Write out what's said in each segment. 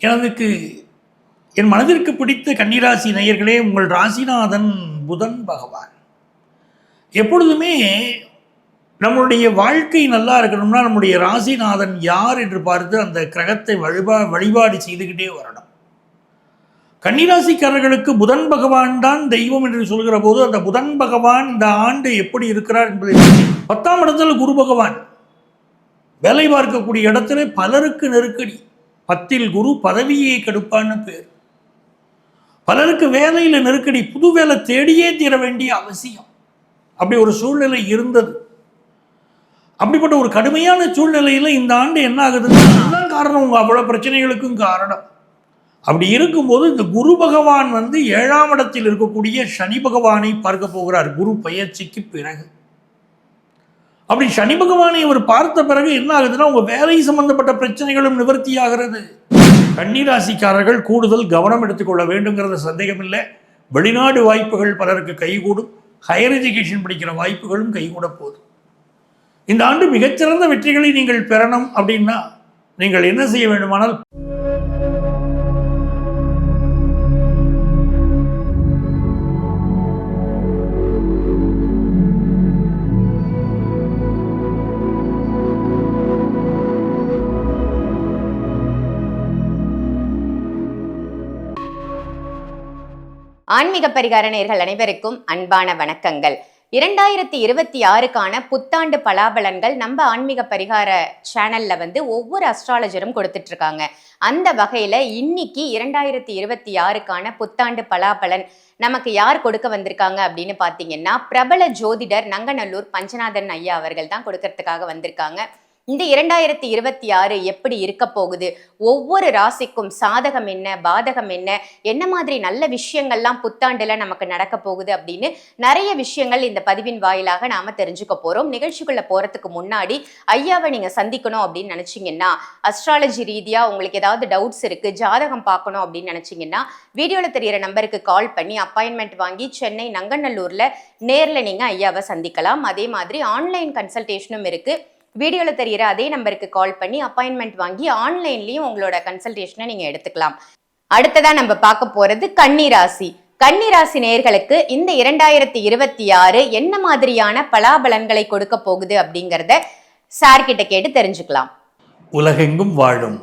எனக்கு என் மனதிற்கு பிடித்த கன்னிராசி நேயர்களே உங்கள் ராசிநாதன் புதன் பகவான். எப்பொழுதுமே நம்மளுடைய வாழ்க்கை நல்லா இருக்கணும்னா நம்முடைய ராசிநாதன் யார் என்று பார்த்து அந்த கிரகத்தை வழிபா வழிபாடு செய்துக்கிட்டே வரணும். கன்னிராசிக்காரர்களுக்கு புதன் பகவான் தான் தெய்வம் என்று சொல்கிற போது அந்த புதன் பகவான் இந்த ஆண்டு எப்படி இருக்கிறார் என்பதை பத்தாம் இடத்துல குரு பகவான். வேலை பார்க்கக்கூடிய இடத்துல பலருக்கு நெருக்கடி. பத்தில் குரு பதவியை கெடுப்பான்னு பேர். பலருக்கு வேலையில் நெருக்கடி புது வேலை தேடியே தீர வேண்டிய அவசியம். அப்படி ஒரு சூழ்நிலை இருந்தது. அப்படிப்பட்ட ஒரு கடுமையான சூழ்நிலையில் இந்த ஆண்டு என்ன ஆகுதுன்னா அதுதான் காரணம். உங்கள் அவ்வளோ பிரச்சனைகளுக்கும் காரணம். அப்படி இருக்கும்போது இந்த குரு பகவான் வந்து ஏழாம் இடத்தில் இருக்கக்கூடிய சனி பகவானை பார்க்க போகிறார். குரு பயிற்சிக்கு பிறகு. அப்படி சனி பகவானை அவர் பார்த்த பிறகு என்ன ஆகுதுன்னா உங்க வேலை சம்பந்தப்பட்ட பிரச்சனைகளும் நிவர்த்தியாகிறது. கன்னிராசிக்காரர்கள் கூடுதல் கவனம் எடுத்துக்கொள்ள வேண்டுங்கிறது சந்தேகம் இல்லை வெளிநாடு வாய்ப்புகள் பலருக்கு கைகூடும். ஹையர் எஜுகேஷன் படிக்கிற வாய்ப்புகளும் கைகூட போதும் இந்த ஆண்டு மிகச்சிறந்த வெற்றிகளை நீங்கள் பெறணும் அப்படின்னா நீங்கள் என்ன செய்ய வேண்டுமானால் ஆன்மீக பரிகார நேயர்கள் அனைவருக்கும் அன்பான வணக்கங்கள். இரண்டாயிரத்தி இருபத்தி ஆறுக்கான புத்தாண்டு பலாபலன்கள் நம்ம ஆன்மீக பரிகார சேனல்ல வந்து ஒவ்வொரு அஸ்ட்ராலஜரும் கொடுத்துட்டு இருக்காங்க அந்த வகையில இன்னைக்கு இரண்டாயிரத்தி இருபத்தி ஆறுக்கான புத்தாண்டு பலாபலன் நமக்கு யார் கொடுக்க வந்திருக்காங்க அப்படின்னு பார்த்தீங்கன்னா பிரபல ஜோதிடர் நங்கநல்லூர் பஞ்சநாதன் ஐயா அவர்கள் தான் கொடுக்கறதுக்காக வந்திருக்காங்க. இந்த இரண்டாயிரத்தி இருபத்தி ஆறு எப்படி இருக்க போகுது? ஒவ்வொரு ராசிக்கும் சாதகம் என்ன பாதகம் என்ன என்ன மாதிரி நல்ல விஷயங்கள்லாம் புத்தாண்டுல நமக்கு நடக்க போகுது அப்படின்னு நிறைய விஷயங்கள் இந்த பதிவின் வாயிலாக நாம தெரிஞ்சுக்க போறோம். நிகழ்ச்சிக்குள்ள போறதுக்கு முன்னாடி ஐயாவை நீங்க சந்திக்கணும் அப்படின்னு நினைச்சீங்கன்னா அஸ்ட்ராலஜி ரீதியா உங்களுக்கு ஏதாவது டவுட்ஸ் இருக்கு ஜாதகம் பார்க்கணும் அப்படின்னு நினைச்சீங்கன்னா வீடியோல தெரியிற நம்பருக்கு கால் பண்ணி அப்பாயின்மெண்ட் வாங்கி சென்னை நங்கநல்லூர்ல நேர்ல நீங்க ஐயாவை சந்திக்கலாம். அதே மாதிரி ஆன்லைன் கன்சல்டேஷனும் இருக்கு. வீடியோவில் தெரியிற அதே நம்பருக்கு கால் பண்ணி அப்பாயின்மெண்ட் வாங்கி ஆன்லைன்லேயும் உங்களோட கன்சல்டேஷனை நீங்கள் எடுத்துக்கலாம். அடுத்ததாக நம்ம பார்க்க போகிறது கன்னிராசி. கன்னிராசி நேயர்களுக்கு இந்த இரண்டாயிரத்தி இருபத்தி ஆறு என்ன மாதிரியான பலாபலன்களை கொடுக்க போகுது அப்படிங்கிறத சார்கிட்ட கேட்டு தெரிஞ்சுக்கலாம். உலகெங்கும் வாழும்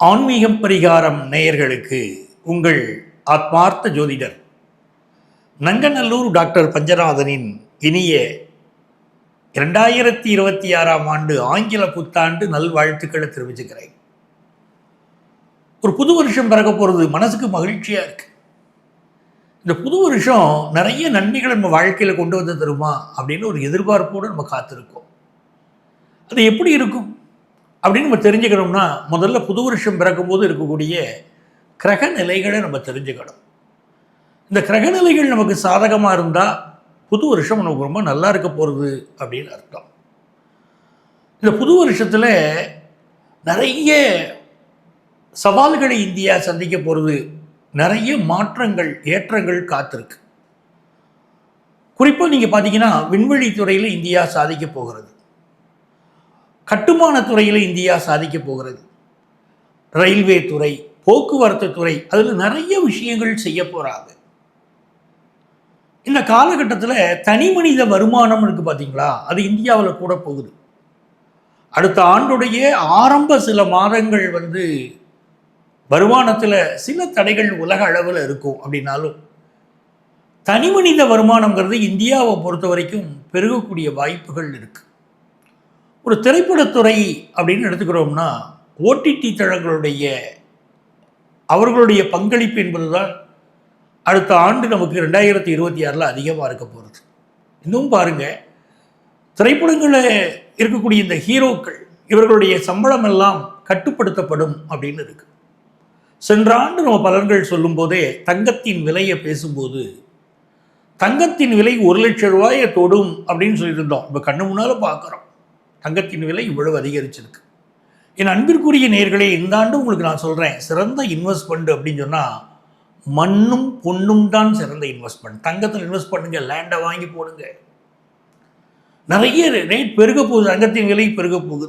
ஆன்மீகம் பரிகாரம் நேயர்களுக்கு உங்கள் ஆத்மார்த்த ஜோதிடர். நங்கநல்லூர் டாக்டர் பஞ்சநாதனின் இனிய இரண்டாயிரத்தி இருபத்தி ஆறாம் ஆண்டு ஆங்கில புத்தாண்டு நல்வாழ்த்துக்களை தெரிவிச்சுக்கிறேன். ஒரு புது வருஷம் பிறக்க போகிறது மனசுக்கு மகிழ்ச்சியாக இருக்கு. இந்த புது வருஷம் நிறைய நன்மைகளை நம்ம வாழ்க்கையில் கொண்டு வந்து தருமா அப்படின்னு ஒரு எதிர்பார்ப்போடு நம்ம காத்திருக்கோம். அது எப்படி இருக்கும்? அப்படின்னு நம்ம தெரிஞ்சுக்கணும்னா முதல்ல புது வருஷம் பிறக்கும்போது இருக்கக்கூடிய கிரக நிலைகளை நம்ம தெரிஞ்சுக்கணும். இந்த கிரக நிலைகள் நமக்கு சாதகமாக இருந்தால் புது வருஷம் நமக்கு ரொம்ப நல்லா இருக்க போகிறது அப்படின்னு அர்த்தம். இந்த புது வருஷத்தில் நிறைய சவால்களை இந்தியா சந்திக்க போகிறது நிறைய மாற்றங்கள் ஏற்றங்கள் காத்திருக்கு. குறிப்பாக நீங்கள் பார்த்தீங்கன்னா விண்வெளி துறையில் இந்தியா சாதிக்க போகிறது. கட்டுமான துறையில் இந்தியா சாதிக்க போகிறது. ரயில்வே துறை போக்குவரத்து துறை அதில் நிறைய விஷயங்கள் செய்ய போகிறாங்க இந்த காலகட்டத்தில் தனி மனித வருமானம் இருக்கு பார்த்தீங்களா அது இந்தியாவில் கூட போகுது. அடுத்த ஆண்டுடைய ஆரம்ப சில மாதங்கள் வந்து வருமானத்தில் சில தடைகள் உலக அளவில் இருக்கும் அப்படின்னாலும் தனி மனித வருமானங்கிறது இந்தியாவை பொறுத்த வரைக்கும் பெருகக்கூடிய வாய்ப்புகள் இருக்குது ஒரு திரைப்படத்துறை அப்படின்னு எடுத்துக்கிறோம்னா ஓடிடி தளங்களுடைய அவர்களுடைய பங்களிப்பு என்பதுதான் அடுத்த ஆண்டு நமக்கு ரெண்டாயிரத்தி இருபத்தி ஆறில் அதிகமாக இருக்க போகிறது இன்னும் பாருங்கள் திரைப்படங்களில் இருக்கக்கூடிய இந்த ஹீரோக்கள் இவர்களுடைய சம்பளம் எல்லாம் கட்டுப்படுத்தப்படும் அப்படின்னு இருக்கு. சென்ற ஆண்டு நம்ம பலன்கள் சொல்லும்போதே தங்கத்தின் விலையை பேசும்போது தங்கத்தின் விலை ஒரு லட்ச ரூபாயை தொடும் அப்படின்னு சொல்லியிருந்தோம். இப்போ கண்ணு முன்னால் பார்க்குறோம் தங்கத்தின் விலை இவ்வளவு அதிகரிச்சிருக்கு. என் அன்பிற்குரிய நேர்களே இந்த ஆண்டு உங்களுக்கு நான் சொல்கிறேன் சிறந்த இன்வெஸ்ட்மெண்ட் அப்படின்னு சொன்னால் மண்ணும் பொண்ணும் தான் சிறந்த இன்வெஸ்ட்மெண்ட் தங்கத்தில் இன்வெஸ்ட் பண்ணுங்க லேண்டை வாங்கி போடுங்க. நிறைய ரேட் பெருக போகுது தங்கத்தின் விலை பெருக போகுது.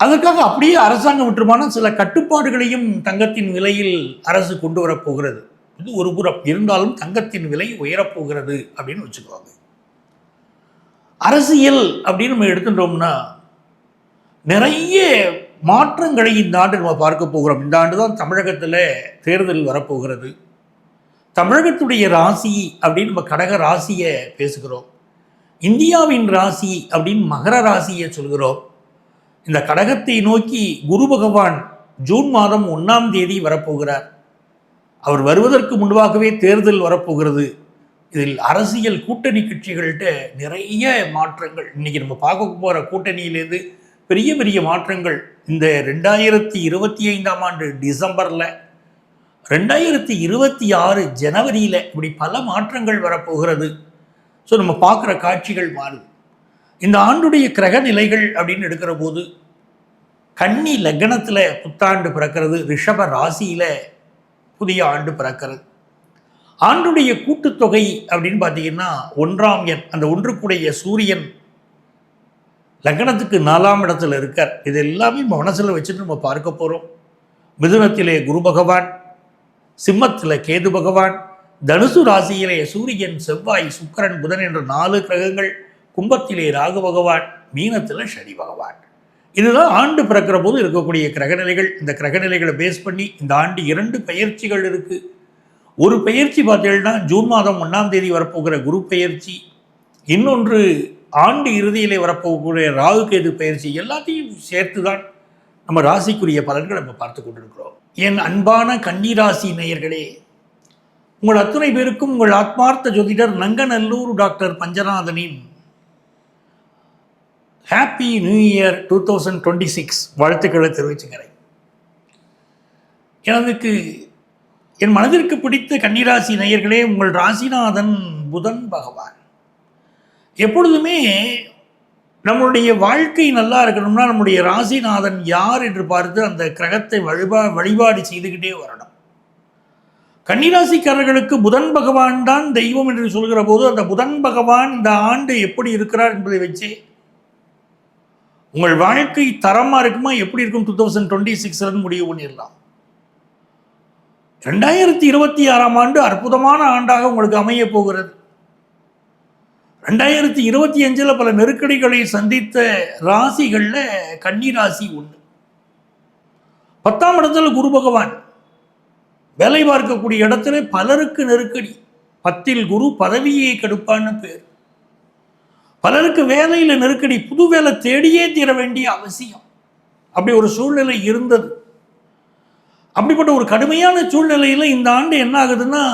அதற்காக அப்படியே அரசாங்கம் விட்டுருமான சில கட்டுப்பாடுகளையும் தங்கத்தின் விலையில் அரசு கொண்டு வரப்போகிறது இது ஒரு புறம். இருந்தாலும் தங்கத்தின் விலை உயரப்போகிறது அப்படின்னு வச்சுக்குவாங்க அரசியல் அப்படின்னு நம்ம எடுத்துட்டோம்னா நிறைய மாற்றங்களை இந்த ஆண்டு நம்ம பார்க்க போகிறோம். இந்த ஆண்டு தான் தமிழகத்தில் தேர்தல் வரப்போகிறது. தமிழகத்துடைய ராசி அப்படின்னு நம்ம கடக ராசியை பேசுகிறோம். இந்தியாவின் ராசி அப்படின்னு மகர ராசியை சொல்கிறோம். இந்த கடகத்தை நோக்கி குரு பகவான் ஜூன் மாதம் ஒன்றாம் தேதி வரப்போகிறார். அவர் வருவதற்கு முன்பாகவே தேர்தல் வரப்போகிறது. இதில் அரசியல் கூட்டணி கட்சிகள்கிட்ட நிறைய மாற்றங்கள். இன்னைக்கு நம்ம பார்க்க போகிற கூட்டணியிலேருந்து பெரிய பெரிய மாற்றங்கள் இந்த ரெண்டாயிரத்தி இருபத்தி ஐந்தாம் ஆண்டு டிசம்பரில் ரெண்டாயிரத்தி இருபத்தி ஆறு ஜனவரியில் இப்படி பல மாற்றங்கள் வரப்போகிறது. ஸோ நம்ம பார்க்குற காட்சிகள் மாறும். இந்த ஆண்டுடைய கிரக நிலைகள் அப்படின்னு எடுக்கிற போது கன்னி லக்னத்தில் புத்தாண்டு பிறக்கிறது ரிஷப ராசியில் புதிய ஆண்டு பிறக்கிறது. ஆண்டுடைய கூட்டுத்தொகை அப்படின்னு பார்த்தீங்கன்னா ஒன்றாம் எண் அந்த ஒன்றுக்குடைய சூரியன் லக்னத்துக்கு நாலாம் இடத்துல இருக்கார். இது எல்லாமே மனசில் வச்சுட்டு நம்ம பார்க்க போகிறோம் மிதுனத்திலே குரு பகவான் சிம்மத்தில் கேது பகவான் தனுசு ராசியிலே சூரியன் செவ்வாய் சுக்கரன் புதன் என்ற நாலு கிரகங்கள் கும்பத்திலே ராகு பகவான் மீனத்தில் சனி பகவான். இதுதான் ஆண்டு பிறக்கிற போது இருக்கக்கூடிய கிரகநிலைகள். இந்த கிரகநிலைகளை பேஸ் பண்ணி இந்த ஆண்டு இரண்டு பயிற்சிகள் இருக்குது ஒரு பயிற்சி பார்த்தீங்கன்னா ஜூன் மாதம் ஒன்றாம் தேதி வரப்போகிற குரு பயிற்சி. இன்னொன்று ஆண்டு இறுதியிலே வரப்போகக்கூடிய ராகு கேது பயிற்சி எல்லாத்தையும் சேர்த்து தான் நம்ம ராசிக்குரிய பலன்களை நம்ம பார்த்து கொண்டிருக்கிறோம். என் அன்பான கன்னிராசி நேயர்களே உங்கள் அத்துணை பேருக்கும் உங்கள் ஆத்மார்த்த ஜோதிடர் Nanganallur doctor பஞ்சநாதனின் happy new year two thousand twenty six வாழ்த்துக்களை தெரிவிச்சுக்கிறேன். எனக்கு என் மனதிற்கு பிடித்த கன்னிராசி நேயர்களே உங்கள் ராசிநாதன் புதன் பகவான். எப்பொழுதுமே நம்மளுடைய வாழ்க்கை நல்லா இருக்கணும்னா நம்முடைய ராசிநாதன் யார் என்று பார்த்து அந்த கிரகத்தை வழிபா வழிபாடு செய்துக்கிட்டே வரணும். கன்னிராசிக்காரர்களுக்கு புதன் பகவான் தான் தெய்வம் என்று சொல்கிற போது அந்த புதன் பகவான் இந்த ஆண்டு எப்படி இருக்கிறார் என்பதை வச்சு உங்கள் வாழ்க்கை தரமாக இருக்குமா? எப்படி இருக்கும்? டூ தௌசண்ட் டுவெண்ட்டி சிக்ஸ்லன்னு முடிவு பண்ணிடலாம். ரெண்டாயிரத்தி இருபத்தி ஆறாம் ஆண்டு அற்புதமான ஆண்டாக உங்களுக்கு அமைய போகிறது. ரெண்டாயிரத்தி இருபத்தி அஞ்சில் பல நெருக்கடிகளை சந்தித்த ராசிகளில் கன்னி ராசி ஒன்று பத்தாம் இடத்துல குரு பகவான். வேலை பார்க்கக்கூடிய இடத்துல பலருக்கு நெருக்கடி. பத்தில் குரு பதவியை கெடுப்பான்னு பேர். பலருக்கு வேலையில் நெருக்கடி புது வேலை தேடியே தீர வேண்டிய அவசியம். அப்படி ஒரு சூழ்நிலை இருந்தது. அப்படிப்பட்ட ஒரு கடுமையான சூழ்நிலையில் இந்த ஆண்டு என்ன ஆகுதுன்னா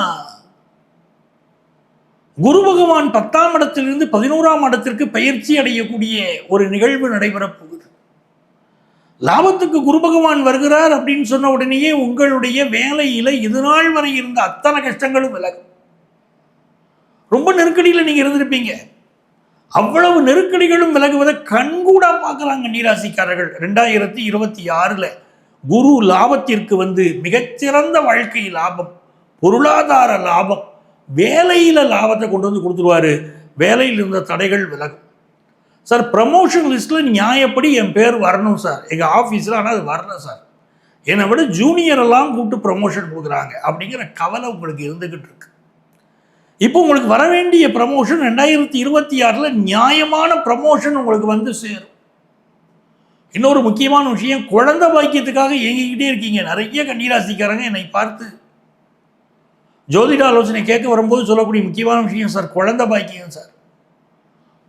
குரு பகவான் பத்தாம் இடத்திலிருந்து பதினோராம் இடத்திற்கு பயிற்சி அடையக்கூடிய ஒரு நிகழ்வு நடைபெறப் போகுது. லாபத்துக்கு குரு பகவான் வருகிறார் அப்படின்னு சொன்ன உடனேயே உங்களுடைய வேலையில் இதுநாள் வரை இருந்த அத்தனை கஷ்டங்களும் விலகும். ரொம்ப நெருக்கடியில் நீங்கள் இருந்திருப்பீங்க. அவ்வளவு நெருக்கடிகளும் விலகுவதை கண்கூடா பார்க்குறாங்க நீராசிக்காரர்கள். ரெண்டாயிரத்தி இருபத்தி ஆறில் குரு லாபத்திற்கு வந்து மிகச்சிறந்த வாழ்க்கை லாபம் பொருளாதார லாபம் வேலையில் லாபத்தை கொண்டு வந்து கொடுத்துருவாரு. வேலையில் இருந்த தடைகள் விலகும். சார் ப்ரமோஷன் லிஸ்ட்டில் நியாயப்படி என் பேர் வரணும் சார் எங்கள் ஆஃபீஸில் ஆனால் அது வரல சார் என்னை விட ஜூனியரெல்லாம் கூப்பிட்டு ப்ரமோஷன் கொடுக்குறாங்க அப்படிங்கிற கவலை உங்களுக்கு இருந்துக்கிட்டு இருக்கு. இப்போ உங்களுக்கு வர வேண்டிய ப்ரமோஷன் ரெண்டாயிரத்தி இருபத்தி ஆறில் நியாயமான ப்ரமோஷன் உங்களுக்கு வந்து சேரும். இன்னொரு முக்கியமான விஷயம் குழந்தை பாக்கியத்துக்காக இயங்கிக்கிட்டே இருக்கீங்க. நிறைய கன்னிராசிக்காரங்க என்னை பார்த்து ஜோதிட ஆலோசனை கேட்க வரும்போது சொல்லக்கூடிய முக்கியமான விஷயம் சார் குழந்தை பாக்கியம் சார்.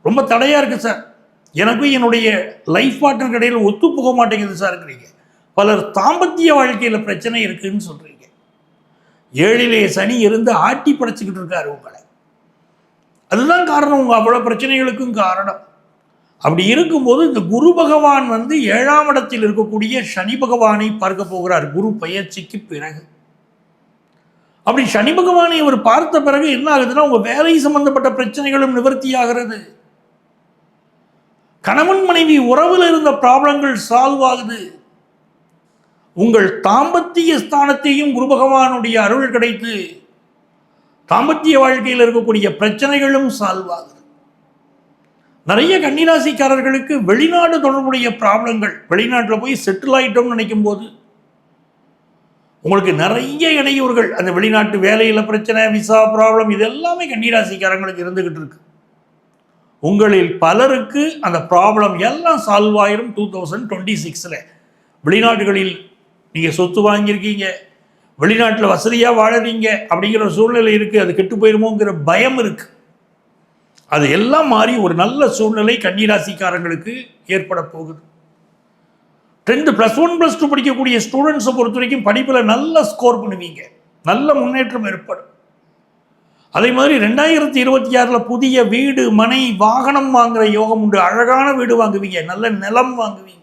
ரொம்ப தடையாக இருக்குது சார். எனக்கும் என்னுடைய லைஃப் பார்ட்னர் கடையில் ஒத்து போக மாட்டேங்குது சார்ங்கிறீங்க பலர் தாம்பத்திய வாழ்க்கையில் பிரச்சனை இருக்குதுன்னு சொல்கிறீங்க ஏழிலே சனி இருந்து ஆட்டி படைச்சிக்கிட்டு இருக்காரு உங்களை. அதுதான் காரணம். உங்கள் அவ்வளோ பிரச்சனைகளுக்கும் காரணம். அப்படி இருக்கும்போது இந்த குரு பகவான் வந்து ஏழாம் இடத்தில் இருக்கக்கூடிய சனி பகவானை பார்க்க போகிறார். குரு பயிற்சிக்கு பிறகு. அப்படி சனி பகவானை இவர் பார்த்த பிறகு என்ன ஆகுதுன்னா உங்க வேலை சம்பந்தப்பட்ட பிரச்சனைகளும் நிவர்த்தி ஆகிறது கணவன் மனைவி உறவில் இருந்த ப்ராப்ளங்கள் சால்வ் ஆகுது. உங்கள் தாம்பத்திய ஸ்தானத்தையும் குரு பகவானுடைய அருள் கிடைத்து தாம்பத்திய வாழ்க்கையில் இருக்கக்கூடிய பிரச்சனைகளும் சால்வ் ஆகுது. நிறைய கன்னிராசிக்காரர்களுக்கு வெளிநாடு தொடர்புடைய ப்ராப்ளங்கள் வெளிநாட்டில் போய் செட்டில் ஆகிட்டோம்னு நினைக்கும் போது உங்களுக்கு நிறைய இடையூறுகள். அந்த வெளிநாட்டு வேலையில் பிரச்சனை விசா ப்ராப்ளம் இது எல்லாமே கன்னிராசிக்காரங்களுக்கு இருந்துக்கிட்டு இருக்கு. உங்களில் பலருக்கு அந்த ப்ராப்ளம் எல்லாம் சால்வ் ஆயிரும் டூ தௌசண்ட் டுவெண்ட்டி சிக்ஸில் வெளிநாடுகளில் நீங்கள் சொத்து வாங்கியிருக்கீங்க. வெளிநாட்டில் வசதியாக வாழறீங்க அப்படிங்கிற சூழ்நிலை இருக்குது அது கெட்டு போயிருமோங்கிற பயம் இருக்குது அது எல்லாம் மாறி ஒரு நல்ல சூழ்நிலை கன்னிராசிக்காரங்களுக்கு ஏற்பட போகுது. Tenth plus one plus two படிக்கக்கூடிய ஸ்டூடெண்ட்ஸை பொறுத்த வரைக்கும் படிப்பில் நல்ல ஸ்கோர் பண்ணுவீங்க. நல்ல முன்னேற்றம் ஏற்படும். அதே மாதிரி ரெண்டாயிரத்தி இருபத்தி ஆறில் புதிய வீடு மனை வாகனம் வாங்குகிற யோகம் உண்டு. அழகான வீடு வாங்குவீங்க. நல்ல நிலம் வாங்குவீங்க.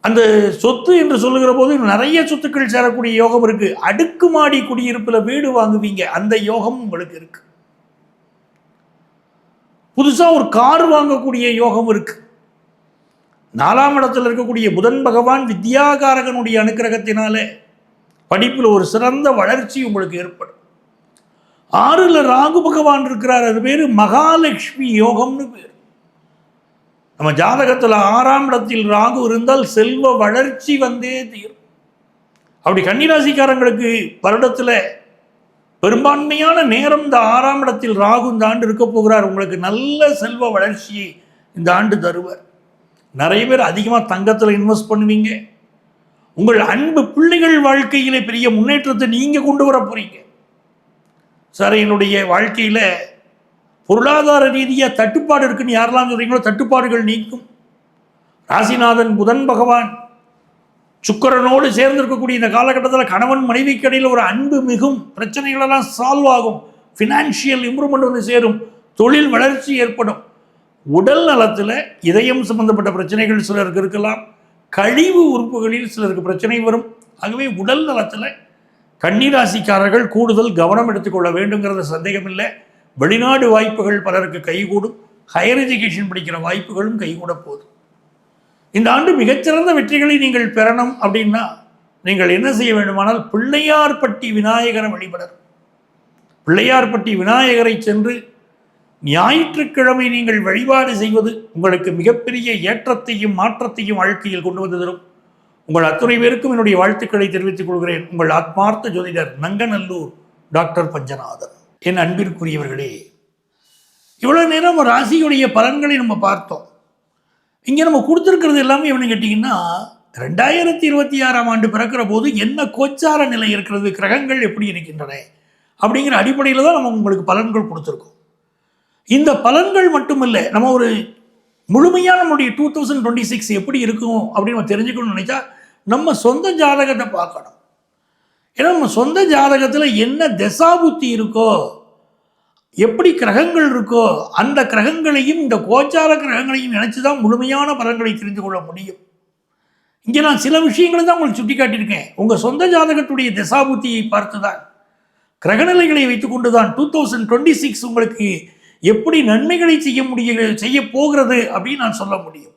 அந்த சொத்து என்று சொல்லுகிற போது நிறைய சொத்துக்கள் சேரக்கூடிய யோகம் இருக்கு. அடுக்குமாடி குடியிருப்பில் வீடு வாங்குவீங்க. அந்த யோகம் உங்களுக்கு இருக்கு. புதுசாக ஒரு கார் வாங்கக்கூடிய யோகம் இருக்குது நாலாம் இடத்தில் இருக்கக்கூடிய புதன் பகவான் வித்யாகாரகனுடைய அனுக்கிரகத்தினாலே படிப்பில் ஒரு சிறந்த வளர்ச்சி உங்களுக்கு ஏற்படும். ஆறில் ராகு பகவான் இருக்கிறார் அது பேர் மகாலட்சுமி யோகம்னு பேர். நம்ம ஜாதகத்தில் ஆறாம் இடத்தில் ராகு இருந்தால் செல்வ வளர்ச்சி வந்தே தீரும். அப்படி கன்னிராசிக்காரங்களுக்கு வருடத்தில் பெரும்பான்மையான நேரம் இந்த ஆறாம் இடத்தில் ராகு இந்த ஆண்டு இருக்க போகிறார். உங்களுக்கு நல்ல செல்வ வளர்ச்சியை இந்த ஆண்டு தருவார். நிறைய பேர் அதிகமாக தங்கத்தில் இன்வெஸ்ட் பண்ணுவீங்க. உங்கள் அன்பு பிள்ளைகள் வாழ்க்கையிலே பெரிய முன்னேற்றத்தை நீங்கள் கொண்டு வர போறீங்க. சார் என்னுடைய வாழ்க்கையில் பொருளாதார ரீதியாக தட்டுப்பாடு இருக்குன்னு யாரெல்லாம் சொல்கிறீங்களோ தட்டுப்பாடுகள் நீக்கும். ராசிநாதன் புதன் பகவான் சுக்கிரனோடு சேர்ந்திருக்கக்கூடிய இந்த காலகட்டத்தில் கணவன் மனைவிக்கு இடையில் ஒரு அன்பு மிகும். பிரச்சனைகளெல்லாம் சால்வ் ஆகும். ஃபினான்ஷியல் இம்ப்ரூவ்மெண்ட் வந்து சேரும். தொழில் வளர்ச்சி ஏற்படும். உடல் நலத்தில் இதயம் சம்பந்தப்பட்ட பிரச்சனைகள் சிலருக்கு இருக்கலாம். கழிவு உறுப்புகளில் சிலருக்கு பிரச்சனை வரும். ஆகவே உடல் நலத்தில் கன்னிராசிக்காரர்கள் கூடுதல் கவனம் எடுத்துக்கொள்ள வேண்டுங்கிறத சந்தேகமில்லை. வெளிநாடு வாய்ப்புகள் பலருக்கு கைகூடும். ஹையர் எஜுகேஷன் படிக்கிற வாய்ப்புகளும் கைகூட போதும். இந்த ஆண்டு மிகச்சிறந்த வெற்றிகளை நீங்கள் பெறணும் அப்படின்னா நீங்கள் என்ன செய்ய வேண்டுமானால் பிள்ளையார்பட்டி விநாயகரை வழிபடணும். பிள்ளையார்பட்டி விநாயகரை சென்று ஞாயிற்றுக்கிழமை நீங்கள் வழிபாடு செய்வது உங்களுக்கு மிகப்பெரிய ஏற்றத்தையும் மாற்றத்தையும் வாழ்க்கையில் கொண்டு வந்து தரும். உங்கள் அத்துணை பேருக்கும் என்னுடைய வாழ்த்துக்களை தெரிவித்துக் கொள்கிறேன். உங்கள் ஆத்மார்த்த ஜோதிடர் நங்கநல்லூர் டாக்டர் பஞ்சநாதன் என் அன்பிற்குரியவர்களே இவ்வளவு நேரம் ராசியுடைய பலன்களை நம்ம பார்த்தோம். இங்கே நம்ம கொடுத்துருக்கிறது எல்லாமே எப்படின்னு கேட்டிங்கன்னா ரெண்டாயிரத்தி இருபத்தி ஆறாம் ஆண்டு பிறக்கிற போது என்ன கோச்சார நிலை இருக்கிறது கிரகங்கள் எப்படி இருக்கின்றன அப்படிங்கிற அடிப்படையில் தான் நம்ம உங்களுக்கு பலன்கள் கொடுத்துருக்கோம். இந்த பலன்கள் மட்டுமில்லை. நம்ம ஒரு முழுமையாக நம்மளுடைய டூ தௌசண்ட் டுவெண்ட்டி சிக்ஸ் எப்படி இருக்கும் அப்படின்னு நம்ம தெரிஞ்சுக்கணும்னு நினச்சா நம்ம சொந்த ஜாதகத்தை பார்க்கணும். ஏன்னா நம்ம சொந்த ஜாதகத்தில் என்ன தசாபுத்தி இருக்கோ எப்படி கிரகங்கள் இருக்கோ அந்த கிரகங்களையும் இந்த கோச்சார கிரகங்களையும் நினச்சி தான் முழுமையான பலன்களை தெரிந்து கொள்ள முடியும். இங்கே நான் சில விஷயங்களை தான் உங்களுக்கு சுட்டி காட்டியிருக்கேன் உங்கள் சொந்த ஜாதகத்துடைய தசாபுத்தியை பார்த்து தான் கிரகநிலைகளை வைத்துக்கொண்டு தான் டூ தௌசண்ட் டுவெண்ட்டி சிக்ஸ் உங்களுக்கு எப்படி நன்மைகளை செய்ய முடிய செய்ய போகிறது அப்படின்னு நான் சொல்ல முடியும்.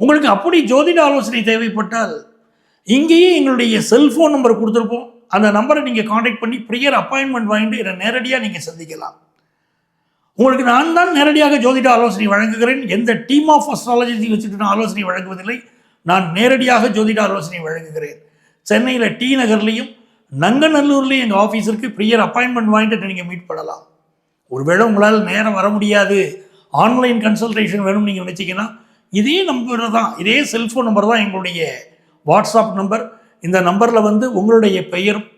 உங்களுக்கு அப்படி ஜோதிட ஆலோசனை தேவைப்பட்டால் இங்கேயே எங்களுடைய செல்ஃபோன் நம்பர் கொடுத்துருப்போம். அந்த நம்பரை நீங்கள் காண்டாக்ட் பண்ணி ப்ரியர் அப்பாயின்மெண்ட் வாங்கிட்டு என்னை நேரடியாக நீங்கள் சந்திக்கலாம். உங்களுக்கு நான் தான் நேரடியாக ஜோதிட ஆலோசனை வழங்குகிறேன். எந்த டீம் ஆஃப் அஸ்ட்ராலஜி வச்சுட்டு நான் ஆலோசனை வழங்குவதில்லை. நான் நேரடியாக ஜோதிட ஆலோசனை வழங்குகிறேன். சென்னையில் டி நகர்லேயும் நங்கநல்லூர்லேயும் எங்கள் ஆஃபீஸருக்கு ப்ரியர் அப்பாயின்மெண்ட் வாங்கிட்டு நீங்கள் மீட் பண்ணலாம். ஒருவேளை உங்களால் நேரம் வர முடியாது. ஆன்லைன் கன்சல்டேஷன் வேணும்னு நீங்கள் நினச்சிங்கன்னா இதே நம்பர் தான் இதே செல்ஃபோன் நம்பர் தான் எங்களுடைய வாட்ஸ்அப் நம்பர் இந்த நம்பரில் வந்து உங்களுடைய பெயரும்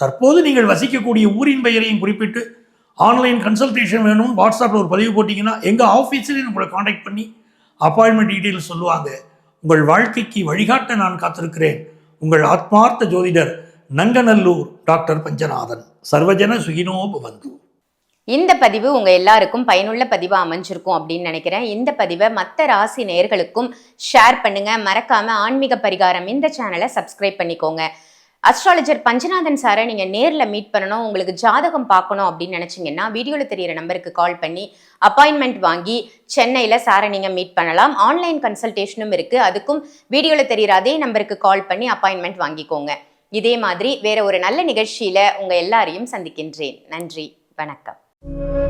தற்போது நீங்கள் வசிக்கக்கூடிய ஊரின் பெயரையும் குறிப்பிட்டு ஆன்லைன் கன்சல்டேஷன் வேணும்னு வாட்ஸ்அப்பில் ஒரு பதிவு போட்டிங்கன்னா எங்கள் ஆஃபீஸில் உங்களை காண்டாக்ட் பண்ணி அப்பாயின்மெண்ட் டீட்டெயில்ஸ் சொல்லுவாங்க. உங்கள் வாழ்க்கைக்கு வழிகாட்ட நான் காத்திருக்கிறேன். உங்கள் ஆத்மார்த்த ஜோதிடர் நங்கநல்லூர் டாக்டர் பஞ்சநாதன். சர்வஜன சுகினோ பவந்து இந்த பதிவு உங்க எல்லாருக்கும் பயனுள்ள பதிவாக அமைஞ்சிருக்கும் அப்படின்னு நினைக்கிறேன். இந்த பதிவை மற்ற ராசி நேர்களுக்கும் ஷேர் பண்ணுங்க. மறக்காம ஆன்மீக பரிகாரம் இந்த சேனலை சப்ஸ்கிரைப் பண்ணிக்கோங்க. அஸ்ட்ராலஜர் பஞ்சநாதன் சாரை நீங்கள் நேரில் மீட் பண்ணணும். உங்களுக்கு ஜாதகம் பார்க்கணும் அப்படின்னு நினச்சிங்கன்னா வீடியோவில் தெரியிற நம்பருக்கு கால் பண்ணி அப்பாயின்மெண்ட் வாங்கி சென்னையில் சாரை நீங்கள் மீட் பண்ணலாம். ஆன்லைன் கன்சல்டேஷனும் இருக்குது அதுக்கும் வீடியோவில் தெரிகிற அதே நம்பருக்கு கால் பண்ணி அப்பாயின்மெண்ட் வாங்கிக்கோங்க. இதே மாதிரி வேற ஒரு நல்ல நிகழ்ச்சியில் உங்கள் எல்லாரையும் சந்திக்கின்றேன். நன்றி. வணக்கம். you